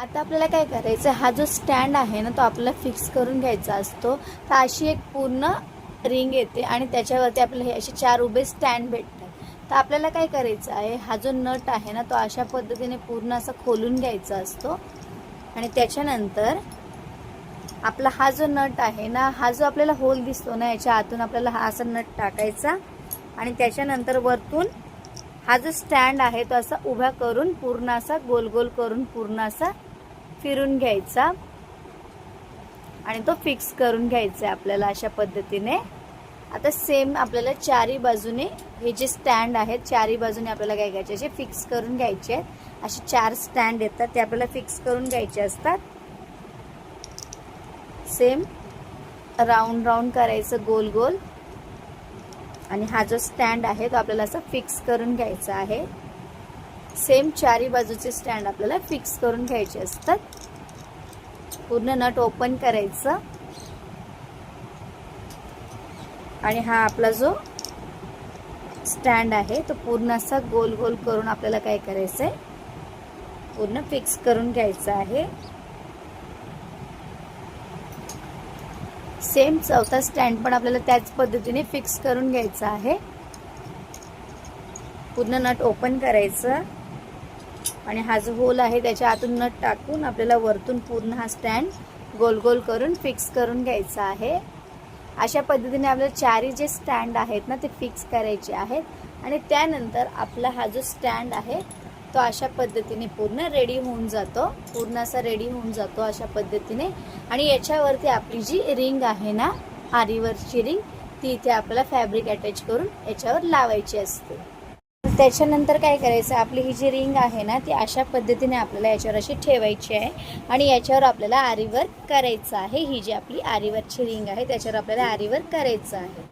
आता आपल्याला काय करायचं हा जो स्टँड आहे ना तो आपल्याला फिक्स करून घ्यायचा असतो. तर अशी एक पूर्ण रिंग येते आणि त्याच्यावरती आपल्याला हे असे चार उभे स्टँड भेटतात. तर आपल्याला काय करायचं आहे? हा जो नट आहे ना तो अशा पद्धतीने पूर्ण असा खोलून घ्यायचा असतो. आणि त्याच्यानंतर आपला हा जो नट आहे ना हा जो आपल्याला होल दिसतो ना याच्या आतून आपल्याला हा असा नट टाकायचा. आणि त्याच्यानंतर वरतून हा जो स्टँड आहे तो असा उभा करून पूर्ण असा गोल गोल करून पूर्ण असा फिरून घ्यायचा. आणि तो फिक्स करून घ्यायचा आहे आपल्याला अशा पद्धतीने. आता सेम आपल्याला चारी बाजूने हे जे स्टँड आहेत चारी बाजूने आपल्याला काय घ्यायचे? असे फिक्स करून घ्यायचे. आहेत असे चार स्टँड येतात ते आपल्याला फिक्स करून घ्यायचे असतात. सेम राऊंड राऊंड करायचं गोल गोल. आणि हा जो स्टँड आहे तो आपल्याला असं फिक्स करून घ्यायचा आहे. सेम चारी बाजूचे स्टँड आपल्याला फिक्स करून घ्यायचे असतात. पूर्ण नट ओपन करायचं. आणि हा आपला जो स्टँड आहे तो पूर्ण असा गोल गोल करून आपल्याला काय करायचं आहे पूर्ण फिक्स करून घ्यायचं आहे. सेम चौथा स्टँड पण आपल्याला त्याच पद्धतीने फिक्स करून घ्यायचा आहे. पूर्ण नट ओपन करायचं. आणि हा जो होल आहे त्याच्या आतून नट टाकून आपल्याला वरतून पूर्ण हा स्टँड गोल गोल करून फिक्स करून घ्यायचा आहे. अशा पद्धतीने आपल्याला चारी जे स्टँड आहेत ना ते फिक्स करायचे आहेत. आणि त्यानंतर आपला हा जो स्टँड आहे तो अशा पद्धतीने पूर्ण रेडी होऊन जातो. पूर्ण असा रेडी होऊन जातो अशा पद्धतीने. आणि याच्यावरती आपली जी रिंग आहे ना आरीवरची रिंग ती इथे आपल्याला फॅब्रिक अटॅच करून याच्यावर लावायची असते. त्याच्यानंतर काय करायचं आपली ही जी रिंग आहे ना ती अशा पद्धतीने आपल्याला याच्यावर अशी ठेवायची आहे आणि याच्यावर आपल्याला आरीवर्क करायचं आहे. ही जी आपली आरीवरची रिंग आहे त्याच्यावर आपल्याला आरीवर करायचं आहे.